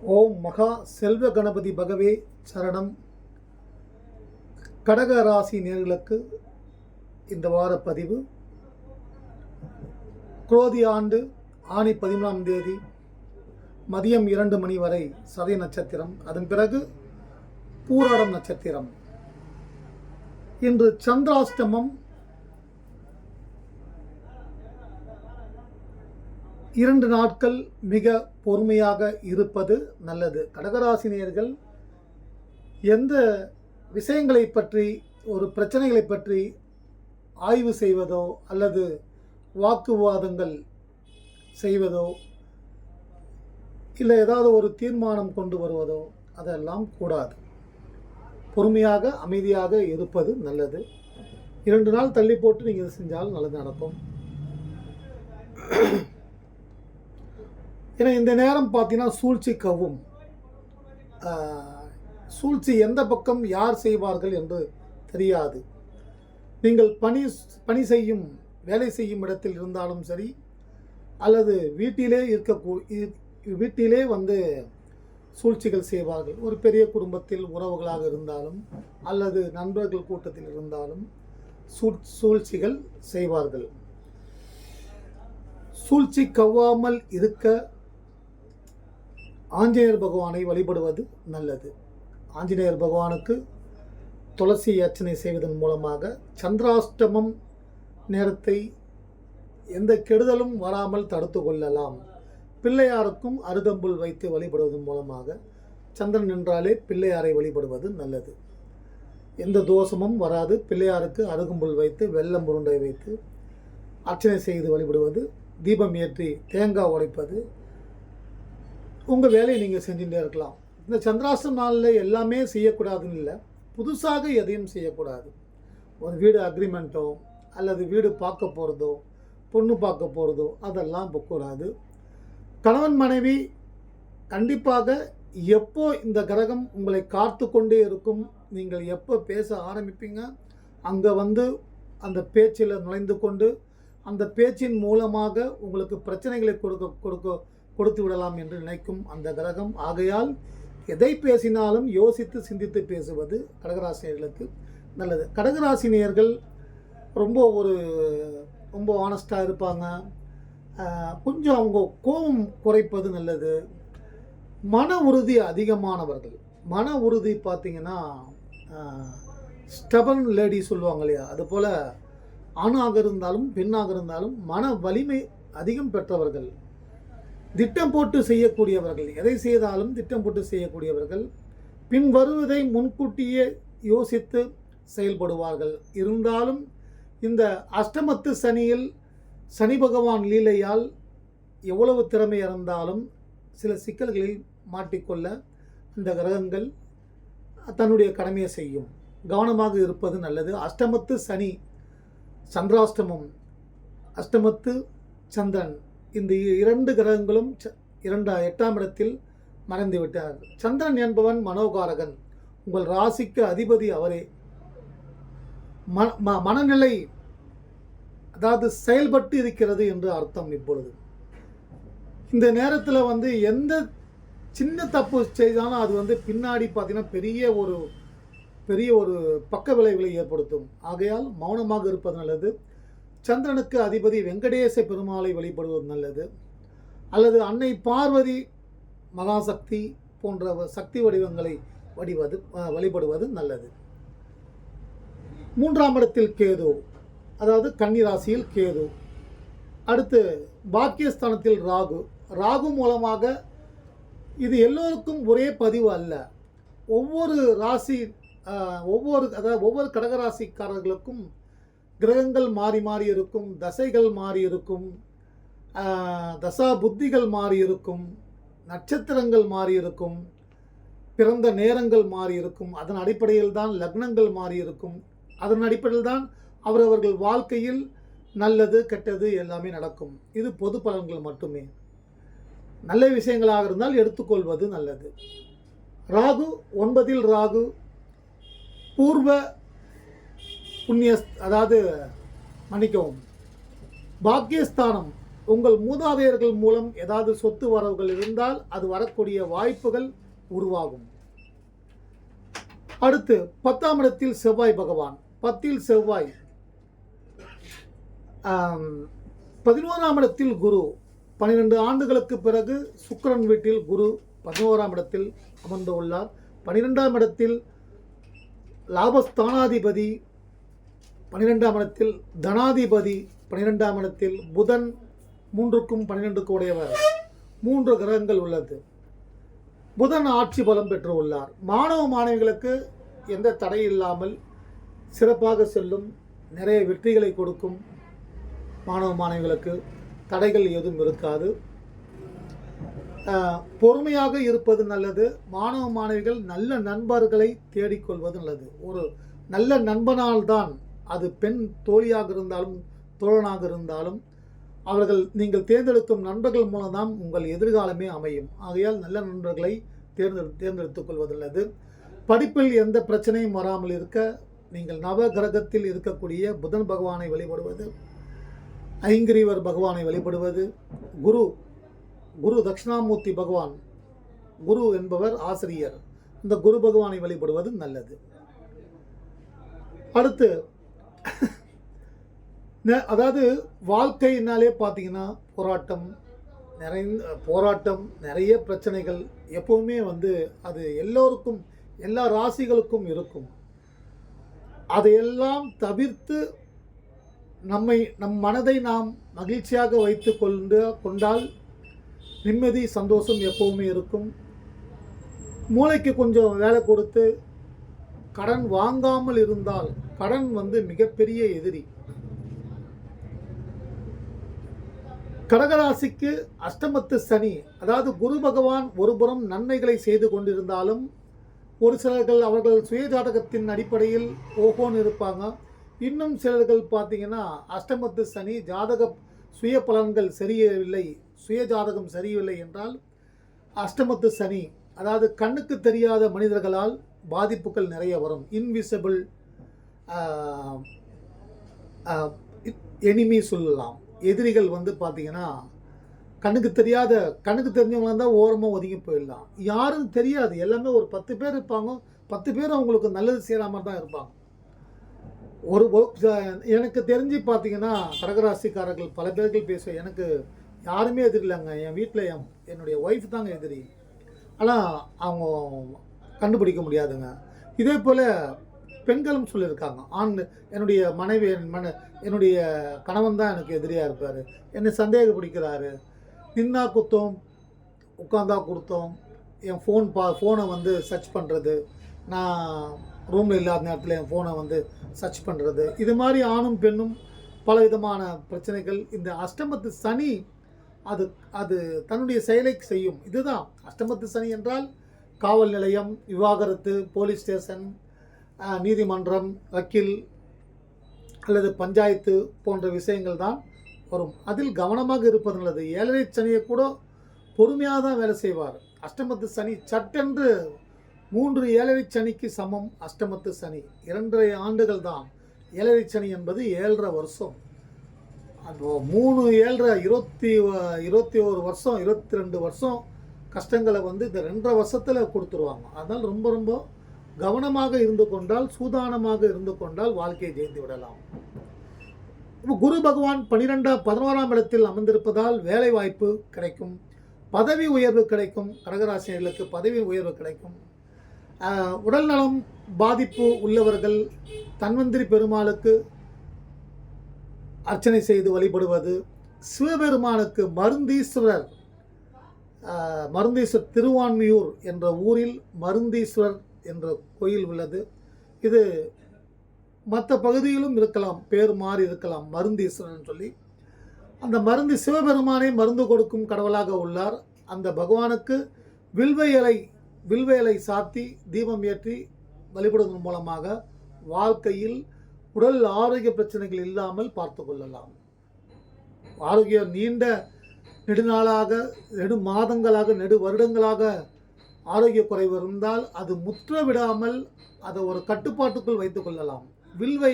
ஓம் மகா செல்வ கணபதி பகவே சரணம். கடக ராசி நேர்களுக்கு இந்த வார பதிவு. குரோதி ஆண்டு ஆணி பதிமூணாம் தேதி மதியம் இரண்டு மணி வரை சதய நட்சத்திரம். அதன் பிறகு பூராடம் நட்சத்திரம். இன்று சந்திராஷ்டமம் இரண்டு நாட்கள் மிக பொறுமையாக இருப்பது நல்லது. கடகராசினியர்கள் எந்த விஷயங்களை பற்றி ஒரு பிரச்சனைகளை பற்றி ஆய்வு செய்வதோ அல்லது வாக்குவாதங்கள் செய்வதோ இல்லை ஏதாவது ஒரு தீர்மானம் கொண்டு வருவதோ அதெல்லாம் கூடாது. பொறுமையாக அமைதியாக இருப்பது நல்லது. இரண்டு நாள் தள்ளி போட்டு நீங்கள் செஞ்சால் நல்லது நடக்கும். ஏன்னா இந்த நேரம் பார்த்தீங்கன்னா சூழ்ச்சி கவும் சூழ்ச்சி எந்த பக்கம் யார் செய்வார்கள் என்று தெரியாது. நீங்கள் பணி பணி செய்யும் வேலை செய்யும் இடத்தில் இருந்தாலும் சரி அல்லது வீட்டிலே இருக்கக்கூ வீட்டிலே வந்து சூழ்ச்சிகள் செய்வார்கள். ஒரு பெரிய குடும்பத்தில் உறவுகளாக இருந்தாலும் அல்லது நண்பர்கள் கூட்டத்தில் இருந்தாலும் சூழ் சூழ்ச்சிகள் செய்வார்கள். சூழ்ச்சி கவ்வாமல் இருக்க ஆஞ்சநேயர் பகவானை வழிபடுவது நல்லது. ஆஞ்சநேயர் பகவானுக்கு துளசி அர்ச்சனை செய்வதன் மூலமாக சந்திராஷ்டமம் நேரத்தை எந்த கெடுதலும் வராமல் தடுத்து கொள்ளலாம். பிள்ளையாருக்கும் அருகம்புல் வைத்து வழிபடுவதன் மூலமாக சந்திரன் என்றாலே பிள்ளையாரை வழிபடுவது நல்லது. எந்த தோஷமும் வராது. பிள்ளையாருக்கு அருகம்புல் வைத்து வெள்ளம் உருண்டை வைத்து அர்ச்சனை செய்து வழிபடுவது தீபம் ஏற்றி தேங்காய் உடைப்பது உங்கள் வேலையை நீங்கள் செஞ்சுட்டே இருக்கலாம். இந்த சந்திராஷ்டம் நாளில் எல்லாமே செய்யக்கூடாதுன்னு இல்லை. புதுசாக எதையும் செய்யக்கூடாது. ஒரு வீடு அக்ரிமெண்ட்டோ அல்லது வீடு பார்க்க போகிறதோ பொண்ணு பார்க்க போகிறதோ அதெல்லாம் போகக்கூடாது கணவன் மனைவி கண்டிப்பாக எப்போ இந்த கிரகம் உங்களை காத்து கொண்டே இருக்கும் நீங்கள் எப்போ பேச ஆரம்பிப்பீங்க அங்கே வந்து அந்த பேச்சில் நுழைந்து கொண்டு அந்த பேச்சின் மூலமாக உங்களுக்கு பிரச்சனைகளை கொடுக்க கொடுக்க கொடுத்து விடலாம் என்று நினைக்கும் அந்த கிரகம். ஆகையால் எதை பேசினாலும் யோசித்து சிந்தித்து பேசுவது கடகராசினியர்களுக்கு நல்லது. கடகராசினியர்கள் ரொம்ப ஒரு ரொம்ப ஆனஸ்டாக இருப்பாங்க. கொஞ்சம் அவங்க கோபம் குறைப்பது நல்லது. மன உறுதி அதிகமானவர்கள். மன உறுதி பார்த்தீங்கன்னா ஸ்டபன் லேடி சொல்லுவாங்க இல்லையா? அதுபோல் ஆணாக இருந்தாலும் பெண்ணாக இருந்தாலும் மன வலிமை அதிகம் பெற்றவர்கள். திட்டம் போட்டு செய்யக்கூடியவர்கள் எதை செய்தாலும் திட்டம் போட்டு செய்யக்கூடியவர்கள் பின் வருவதை முன்கூட்டியே யோசித்து செயல்படுவார்கள். இருந்தாலும் இந்த அஷ்டமத்து சனியில் சனி பகவான் லீலையால் எவ்வளவு திறமை இருந்தாலும் சில சிக்கல்களில் மாட்டிக்கொள்ள இந்த கிரகங்கள் தன்னுடைய கடமையை செய்யும். கவனமாக இருப்பது நல்லது. அஷ்டமத்து சனி சந்திராஷ்டமம் அஷ்டமத்து சந்திரன் இந்த இரண்டு கிரகங்களும் ச- இரண்டு எட்டாம் இடத்தில் மறைந்து விட்டார். சந்திரன் என்பவன் மனோகாரகன். உங்கள் ராசிக்கு அதிபதி அவரே. ம ம- மனநிலை அதாவது செயல்பட்டு இருக்கிறது என்று அர்த்தம் இப்பொழுது. இந்த நேரத்தில் வந்து எந்த சின்ன தப்பு செய்தாலும் அது வந்து பின்னாடி பார்த்தீங்கன்னா பெரிய ஒரு பெரிய ஒரு பக்க விளைவுகளை ஏற்படுத்தும். ஆகையால் மௌனமாக இருப்பது நல்லது. சந்திரனுக்கு அதிபதி வெங்கடேச பெருமாளை வழிபடுவது நல்லது. அல்லது அன்னை பார்வதி மகாசக்தி போன்ற சக்தி வடிவங்களை வடிவது வழிபடுவது நல்லது. மூன்றாம் இடத்தில் கேது அதாவது கன்னி ராசியில் கேது. அடுத்து பாக்கியஸ்தானத்தில் ராகு. ராகு மூலமாக இது எல்லோருக்கும் ஒரே பதிவு அல்ல. ஒவ்வொரு ராசி ஒவ்வொரு அதாவது ஒவ்வொரு கடகராசிக்காரர்களுக்கும் கிரகங்கள் மாறி மாறி இருக்கும் தசைகள் மாறி இருக்கும் தசா புத்திகள் மாறி இருக்கும் நட்சத்திரங்கள் மாறி இருக்கும் பிறந்த நேரங்கள் மாறி இருக்கும் அதன் அடிப்படையில் தான் லக்னங்கள் மாறி இருக்கும். அதன் அடிப்படையில் தான் அவரவர்கள் வாழ்க்கையில் நல்லது கெட்டது எல்லாமே நடக்கும். இது பொது பலன்கள் மட்டுமே. நல்ல விஷயங்களாக இருந்தால் எடுத்துக்கொள்வது நல்லது. ராகு ஒன்பதில் ராகு பூர்வ புண்ணிய அதாவது மன்னிக்கவும். பாக்கியஸ்தானம் உங்கள் மூதாதையர்கள் மூலம் ஏதாவது சொத்து வரவுகள் இருந்தால் அது வரக்கூடிய வாய்ப்புகள் உருவாகும். அடுத்து பத்தாம் இடத்தில் செவ்வாய் பகவான். பத்தில் செவ்வாய். பதினோராம் இடத்தில் குரு. பன்னிரெண்டு ஆண்டுகளுக்கு பிறகு சுக்கரன் வீட்டில் குரு பதினோராம் இடத்தில் அமர்ந்து உள்ளார். பன்னிரெண்டாம் இடத்தில் லாபஸ்தானாதிபதி பன்னிரெண்டாம் இடத்தில் தனாதிபதி பன்னிரெண்டாம் இடத்தில் புதன் மூன்றுக்கும் பன்னிரெண்டுக்கும் உடையவர். மூன்று கிரகங்கள் உள்ளது. புதன் ஆட்சி பலம் பெற்று உள்ளார். மாணவ மாணவிகளுக்கு எந்த தடை இல்லாமல் சிறப்பாக செல்லும் நிறைய வெற்றிகளை கொடுக்கும் மாணவ மாணவிகளுக்கு தடைகள் எதுவும் இருக்காது. பொறுமையாக இருப்பது நல்லது. மாணவ மாணவிகள் நல்ல நண்பர்களை தேடிக்கொள்வது நல்லது. ஒரு நல்ல நண்பனால்தான் அது பெண் தோழியாக இருந்தாலும் தோழனாக இருந்தாலும் அவர்கள் நீங்கள் தேர்ந்தெடுக்கும் நண்பர்கள் மூலம்தான் உங்கள் எதிர்காலமே அமையும். ஆகையால் நல்ல நண்பர்களை தேர்ந்தெடு தேர்ந்தெடுத்துக் கொள்வது படிப்பில் எந்த பிரச்சனையும் வராமல் இருக்க நீங்கள் நவ கிரகத்தில் இருக்கக்கூடிய புதன் பகவானை வழிபடுவது ஐங்கிரீவர் பகவானை வழிபடுவது குரு குரு தட்சிணாமூர்த்தி பகவான் குரு என்பவர் ஆசிரியர். இந்த குரு பகவானை வழிபடுவது நல்லது. அடுத்து அதாவது வாழ்க்கையினாலே பார்த்தீங்கன்னா போராட்டம் நிறைந்த போராட்டம் நிறைய பிரச்சனைகள் எப்போவுமே வந்து அது எல்லோருக்கும் எல்லா ராசிகளுக்கும் இருக்கும். அதையெல்லாம் தவிர்த்து நம்மை நம் மனதை நாம் மகிழ்ச்சியாக வைத்து கொண்டு கொண்டால் நிம்மதி சந்தோஷம் எப்போவுமே இருக்கும். மூளைக்கு கொஞ்சம் வேலை கொடுத்து கடன் வாங்காமல் இருந்தால் கடன் வந்து மிகப்பெரிய எதிரி. கடகராசிக்கு அஷ்டமத்து சனி அதாவது குரு பகவான் ஒருபுறம் நன்மைகளை செய்து கொண்டிருந்தாலும் ஒரு சிலர்கள் அவர்கள் சுயஜாதகத்தின் அடிப்படையில் ஓஹோன்னு இருப்பாங்க. இன்னும் சிலர்கள் பார்த்தீங்கன்னா அஷ்டமத்து சனி ஜாதக சுய பலன்கள் சரியவில்லை சுய ஜாதகம் சரியில்லை என்றால் அஷ்டமத்து சனி அதாவது கண்ணுக்கு தெரியாத மனிதர்களால் பாதிப்புகள் நிறைய வரும். இன்விசிபிள் எனிமி சொல்லலாம். எதிரிகள் வந்து பார்த்தீங்கன்னா கண்ணுக்கு தெரியாத கண்ணுக்கு தெரிஞ்சவங்களா இருந்தால் ஓரமாக ஒதுங்கி போயிடலாம். யாரும் தெரியாது. எல்லாமே ஒரு பத்து பேர் இருப்பாங்க. பத்து பேர் அவங்களுக்கு நல்லது செய்கிற மாதிரி தான் இருப்பாங்க. ஒரு எனக்கு தெரிஞ்சு பார்த்தீங்கன்னா கடகராசிக்காரர்கள் பல பேர்கள் பேசுவேன் எனக்கு யாருமே எதிரில்லைங்க. என் வீட்டில் என் என்னுடைய ஒய்ஃப் தாங்க எதிரி. ஆனால் அவங்க கண்டுபிடிக்க முடியாதுங்க. இதே போல் பெண்களும் சொல்லியிருக்காங்க. ஆண் என்னுடைய மனைவி என் மன என்னுடைய கணவன் தான் எனக்கு எதிரியாக இருப்பார். என்னை சந்தேகப்பிடிக்கிறாரு நின்னா குத்தோம் உட்காந்தா கொடுத்தோம். என் ஃபோன் பா ஃபோனை வந்து சர்ச் பண்ணுறது நான் ரூமில் இல்லாத நேரத்தில் என் ஃபோனை வந்து சர்ச் பண்ணுறது இது மாதிரி ஆணும் பெண்ணும் பல விதமான பிரச்சனைகள். இந்த அஷ்டமத்து சனி அது அது தன்னுடைய செயலை செய்யும். இதுதான். அஷ்டமத்து சனி என்றால் காவல் நிலையம் விவாகரத்து போலீஸ் ஸ்டேஷன் நீதிமன்றம் வக்கீல் அல்லது பஞ்சாயத்து போன்ற விஷயங்கள் தான் வரும். அதில் கவனமாக இருப்பது நல்லது. ஏழரை சனியை கூட பொறுமையாக தான் வேலை செய்வார். அஷ்டமத்து சனி சட்டென்று மூன்று ஏழரை சனிக்கு சமம். அஷ்டமத்து சனி இரண்டரை ஆண்டுகள் தான். ஏழரை சனி என்பது ஏழரை வருஷம். மூணு ஏழரை இருபத்தி இருபத்தி ஒரு வருஷம் இருபத்தி ரெண்டு வருஷம் கஷ்டங்களை வந்து இந்த ரெண்டரை வருஷத்தில் கொடுத்துருவாங்க. அதனால் ரொம்ப ரொம்ப கவனமாக இருந்து கொண்டால் சூதானமாக இருந்து கொண்டால் வாழ்க்கையை ஜெயித்து விடலாம். இப்போ குரு பகவான் பனிரெண்டாம் பதினோராம் இடத்தில் அமர்ந்திருப்பதால் வேலை வாய்ப்பு கிடைக்கும். பதவி உயர்வு கிடைக்கும். கடகராசினர்களுக்கு பதவி உயர்வு கிடைக்கும். ஆஹ், உடல்நலம் பாதிப்பு உள்ளவர்கள் தன்வந்திரி பெருமாளுக்கு அர்ச்சனை செய்து வழிபடுவது சிவபெருமானுக்கு மருந்தீஸ்வரர் மருந்தீஸ்வர் திருவான்மியூர் என்ற ஊரில் மருந்தீஸ்வரர் என்ற கோயில் உள்ளது. இது மற்ற பகுதியிலும் இருக்கலாம் பேர் மாறி இருக்கலாம் மருந்தீஸ்வரன் சொல்லி. அந்த மருந்து சிவபெருமானை மருந்து கொடுக்கும் கடவுளாக உள்ளார். அந்த பகவானுக்கு வில்வ இலை வில்வ இலை சாத்தி தீபம் ஏற்றி வழிபடுவதன் மூலமாக வாழ்க்கையில் உடல் ஆரோக்கிய பிரச்சனைகள் இல்லாமல் பார்த்து கொள்ளலாம். ஆரோக்கியம் நீண்ட நெடுநாளாக நெடு மாதங்களாக நெடு வருடங்களாக ஆரோக்கிய குறைவு இருந்தால் அது முற்ற விடாமல் அதை ஒரு கட்டுப்பாட்டுக்குள் வைத்துக் கொள்ளலாம். வில்வ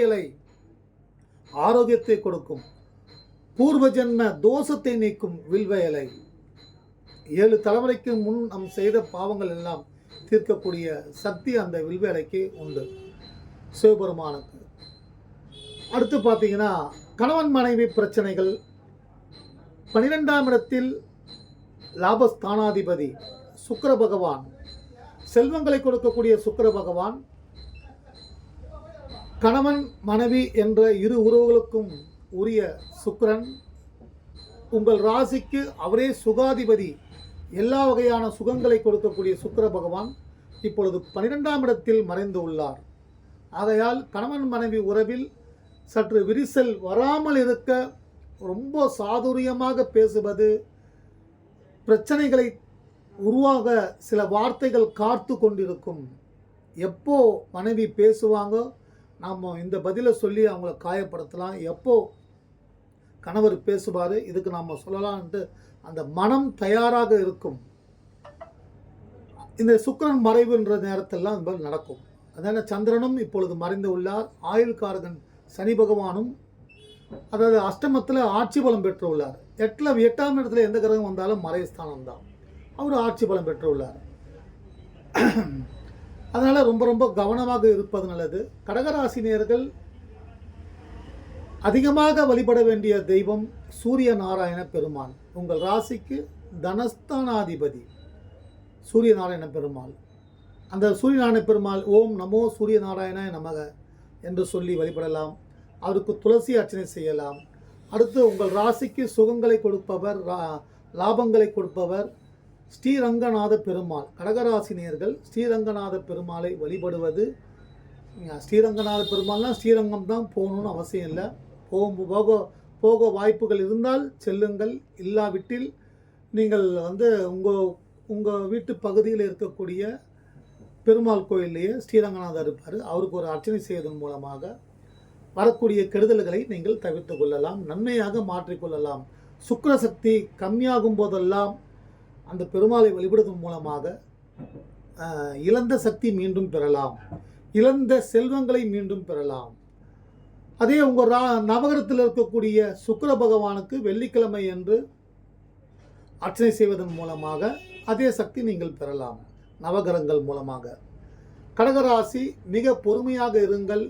ஆரோக்கியத்தை கொடுக்கும். பூர்வ ஜென்ம தோஷத்தை நீக்கும் வில்வ இலை. ஏழு தலைமுறைக்கு முன் நாம் செய்த பாவங்கள் எல்லாம் தீர்க்கக்கூடிய சக்தி அந்த வில்வ இலைக்கு உண்டு. சிவபெருமானுக்கு. அடுத்து பார்த்தீங்கன்னா கணவன் மனைவி பிரச்சனைகள் பனிரெண்டாம் இடத்தில் லாபஸ்தானாதிபதி சுக்கர பகவான். செல்வங்களை கொடுக்கக்கூடிய சுக்கர பகவான். கணவன் மனைவி என்ற இரு உறவுகளுக்கும் உரிய சுக்கரன். உங்கள் ராசிக்கு அவரே சுகாதிபதி. எல்லா வகையான சுகங்களை கொடுக்கக்கூடிய சுக்கர பகவான் இப்பொழுது பனிரெண்டாம் இடத்தில் மறைந்து உள்ளார். ஆகையால் கணவன் மனைவி உறவில் சற்று விரிசல் வராமல் இருக்க ரொம்ப சாதுரியமாக பேசுவது பிரச்சனைகளை உருவாக சில வார்த்தைகள் காத்து கொண்டிருக்கும். எப்போ மனைவி பேசுவாங்க? நாம் இந்த பதிலை சொல்லி அவங்கள காயப்படுத்தலாம். எப்போ கணவர் பேசுவார்? இதுக்கு நாம் சொல்லலான்ட்டு அந்த மனம் தயாராக இருக்கும். இந்த சுக்கரன் மறைவுன்ற நேரத்திலலாம் இது மாதிரி நடக்கும். அதனால் சந்திரனும் இப்பொழுது மறைந்து உள்ளார். ஆயுள்காரகன் சனி பகவானும் அதாவது அஷ்டமத்தில் ஆட்சி பலம் பெற்று உள்ளார் எட்டில் எட்டாம் இடத்துல எந்த கிரகம் வந்தாலும் மறைஸ்தானம் தான் அவர் ஆட்சி பலம் பெற்று உள்ளார் அதனால் ரொம்ப ரொம்ப கவனமாக இருப்பது நல்லது. கடகராசினியர்கள் அதிகமாக வழிபட வேண்டிய தெய்வம் சூரிய நாராயண பெருமாள். உங்கள் ராசிக்கு தனஸ்தானாதிபதி சூரிய நாராயண பெருமாள். அந்த சூரிய நாராயண பெருமாள் ஓம் நமோ சூரிய நாராயண நமக என்று சொல்லி வழிபடலாம். அவருக்கு துளசி அர்ச்சனை செய்யலாம். அடுத்து உங்கள் ராசிக்கு சுகங்களை கொடுப்பவர் ரா- லாபங்களை கொடுப்பவர் ஸ்ரீரங்கநாத பெருமாள். கடகராசினியர்கள் ஸ்ரீரங்கநாத பெருமாளை வழிபடுவது. ஸ்ரீரங்கநாத பெருமாள்னா ஸ்ரீரங்கம் தான் போகணும்னு அவசியம் இல்லை. போகும் போக போக வாய்ப்புகள் இருந்தால் செல்லுங்கள். இல்லாவிட்டில் நீங்கள் வந்து உங்கள் உங்கள் வீட்டு பகுதியில் இருக்கக்கூடிய பெருமாள் கோயில்லையே ஸ்ரீரங்கநாதர் இருப்பார். அவருக்கு ஒரு அர்ச்சனை செய்வதன் மூலமாக வரக்கூடிய கெடுதல்களை நீங்கள் தவிர்த்து கொள்ளலாம் நன்மையாக மாற்றிக்கொள்ளலாம் சுக்கர சக்தி கம்மியாகும் போதெல்லாம் அந்த பெருமாளை வழிபடுவதன் மூலமாக இழந்த சக்தி மீண்டும் பெறலாம். இழந்த செல்வங்களை மீண்டும் பெறலாம். அதே உங்கள் நவகரத்தில் இருக்கக்கூடிய சுக்கர பகவானுக்கு வெள்ளிக்கிழமை என்று அர்ச்சனை செய்வதன் மூலமாக அதே சக்தி நீங்கள் பெறலாம் நவகரங்கள் மூலமாக. கடகராசி மிக பொறுமையாக இருங்கள்.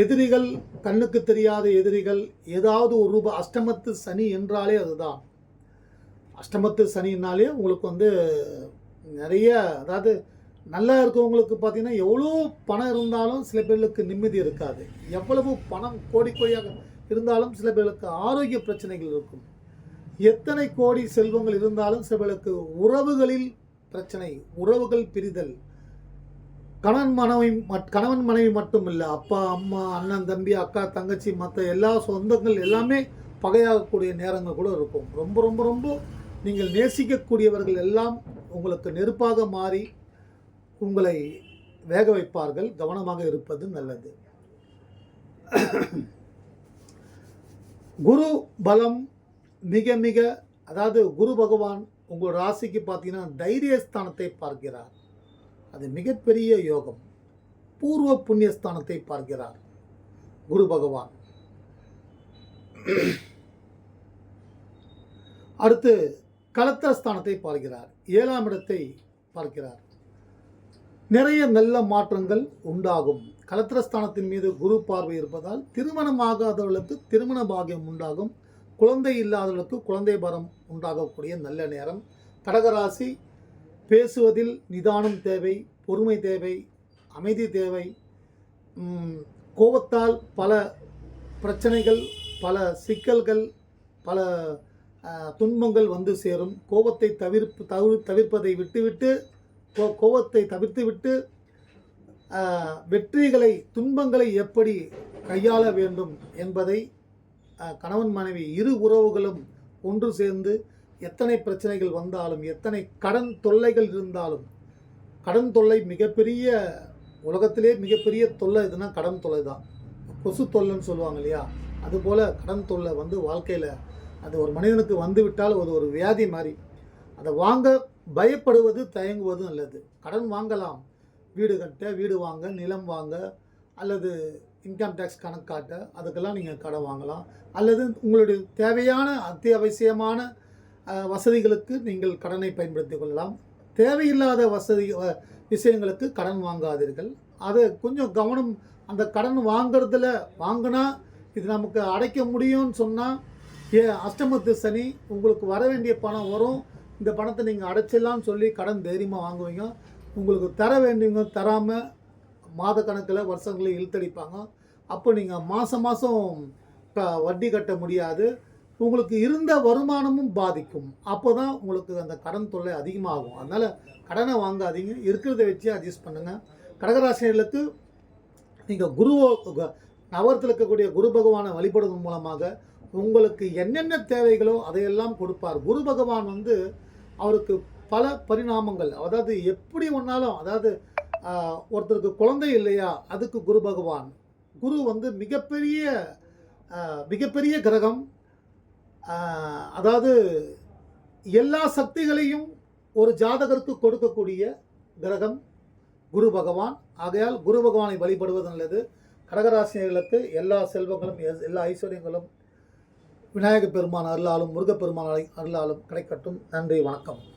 எதிரிகள் கண்ணுக்கு தெரியாத எதிரிகள் ஏதாவது ஒரு ரூபா அஷ்டமத்து சனி என்றாலே அதுதான். அஷ்டமத்து சனின்னாலே உங்களுக்கு வந்து நிறைய அதாவது நல்லா இருக்கவங்களுக்கு பார்த்தீங்கன்னா எவ்வளோ பணம் இருந்தாலும் சில பேர்களுக்கு நிம்மதி இருக்காது. எவ்வளவு பணம் கோடி கோடியாக இருந்தாலும் சில பேர்களுக்கு ஆரோக்கிய பிரச்சனைகள் இருக்கும். எத்தனை கோடி செல்வங்கள் இருந்தாலும் சில பேர்களுக்கு உறவுகளில் பிரச்சனை உறவுகள் பிரிதல். கணவன் மனைவி மட்- கணவன் மனைவி மட்டும் இல்லை அப்பா அம்மா அண்ணன் தம்பி அக்கா தங்கச்சி மற்ற எல்லா சொந்தங்கள் எல்லாமே பகையாகக்கூடிய நேரங்கள் கூட இருக்கும். ரொம்ப ரொம்ப ரொம்ப நீங்கள் நேசிக்கக்கூடியவர்கள் எல்லாம் உங்களுக்கு நெருப்பாக மாறி உங்களை வேக வைப்பார்கள். கவனமாக இருப்பது நல்லது. குரு பலம் மிக மிக அதாவது குரு பகவான் உங்கள் ராசிக்கு பார்த்தீங்கன்னா தைரியஸ்தானத்தை பார்க்கிறார். அது மிகப்பெரிய யோகம். பூர்வ புண்ணியஸ்தானத்தை பார்க்கிறார் குரு பகவான். அடுத்து கலத்திரஸ்தானத்தை பார்க்கிறார். ஏழாம் இடத்தை பார்க்கிறார். நிறைய நல்ல மாற்றங்கள் உண்டாகும். கலத்திரஸ்தானத்தின் மீது குரு பார்வை இருப்பதால் திருமணம் ஆகாதவர்களுக்கு திருமண பாகியம் உண்டாகும். குழந்தை இல்லாதவர்களுக்கு குழந்தை பரம் உண்டாகக்கூடிய நல்ல நேரம். கடகராசி பேசுவதில் நிதானம் தேவை பொறுமை தேவை அமைதி தேவை. கோபத்தால் பல பிரச்சனைகள் பல சிக்கல்கள் பல துன்பங்கள் வந்து சேரும். கோபத்தை தவிர்ப்பு தவிர தவிர்ப்பதை விட்டுவிட்டு கோ கோபத்தை தவிர்த்துவிட்டு வெற்றிகளை துன்பங்களை எப்படி கையாள வேண்டும் என்பதை கணவன் மனைவி இரு உறவுகளும் ஒன்று சேர்ந்து எத்தனை பிரச்சனைகள் வந்தாலும் எத்தனை கடன் தொல்லைகள் இருந்தாலும் கடன் தொல்லை மிகப்பெரிய உலகத்திலே மிகப்பெரிய தொல்லை எதுனா கடன் தொல்லை தான். கொசு தொல்லைன்னு சொல்லுவாங்க இல்லையா? அதுபோல் கடன் தொல்லை வந்து வாழ்க்கையில் அது ஒரு மனிதனுக்கு வந்துவிட்டால் ஒரு அது ஒரு வியாதி மாதிரி. அதை வாங்க பயப்படுவது தயங்குவது நல்லது. கடன் வாங்கலாம். வீடு கட்ட வீடு வாங்க நிலம் வாங்க அல்லது இன்கம் டேக்ஸ் கணக்காட்ட அதுக்கெல்லாம் நீங்கள் கடன் வாங்கலாம். அல்லது உங்களுடைய தேவையான அத்தியாவசியமான வசதிகளுக்கு நீங்கள் கடனை பயன்படுத்தி கொள்ளலாம். தேவையில்லாத வசதி விஷயங்களுக்கு கடன் வாங்காதீர்கள். அதை கொஞ்சம் கவனம் அந்த கடன் வாங்கிறதுல வாங்கினா இது நமக்கு அடைக்க முடியும்னு சொன்னால் ஏ அஷ்டமத்து சனி உங்களுக்கு வர வேண்டிய பணம் வரும். இந்த பணத்தை நீங்கள் அடைச்சிடலாம்னு சொல்லி கடன் தைரியமாக வாங்குவீங்க. உங்களுக்கு தர வேண்டியவங்க தராமல் மாத கணக்கில் வருஷங்களை இழுத்தடிப்பாங்க. அப்போ நீங்கள் மாதம் மாதம் வட்டி கட்ட முடியாது. உங்களுக்கு இருந்த வருமானமும் பாதிக்கும். அப்போ தான் உங்களுக்கு அந்த கடன் தொல்லை அதிகமாகும். அதனால் கடனை வாங்காதீங்க. இருக்கிறத வச்சு அட்ஜஸ்ட் பண்ணுங்கள் கடகராசினர்களுக்கு நீங்கள் குருவோ க- நவரத்தில் இருக்கக்கூடிய குரு பகவானை வழிபடுவதன் மூலமாக உங்களுக்கு என்னென்ன தேவைகளோ அதையெல்லாம் கொடுப்பார். குரு பகவான் வந்து அவருக்கு பல பரிணாமங்கள். அதாவது எப்படி ஒன்றாலும் அதாவது ஒருத்தருக்கு குழந்தை இல்லையா அதுக்கு குரு பகவான். குரு வந்து மிகப்பெரிய மிகப்பெரிய கிரகம். அதாவது எல்லா சக்திகளையும் ஒரு ஜாதகருக்கு கொடுக்கக்கூடிய கிரகம் குரு பகவான். ஆகையால் குரு பகவானை வழிபடுவது நல்லது. கடகராசினியர்களுக்கு எல்லா செல்வங்களும் எஸ்- எல்லா ஐஸ்வர்யங்களும் விநாயகப் பெருமான் அருளாலும் முருகப்பெருமான் அருளாலும் கிடைக்கட்டும். நன்றி வணக்கம்.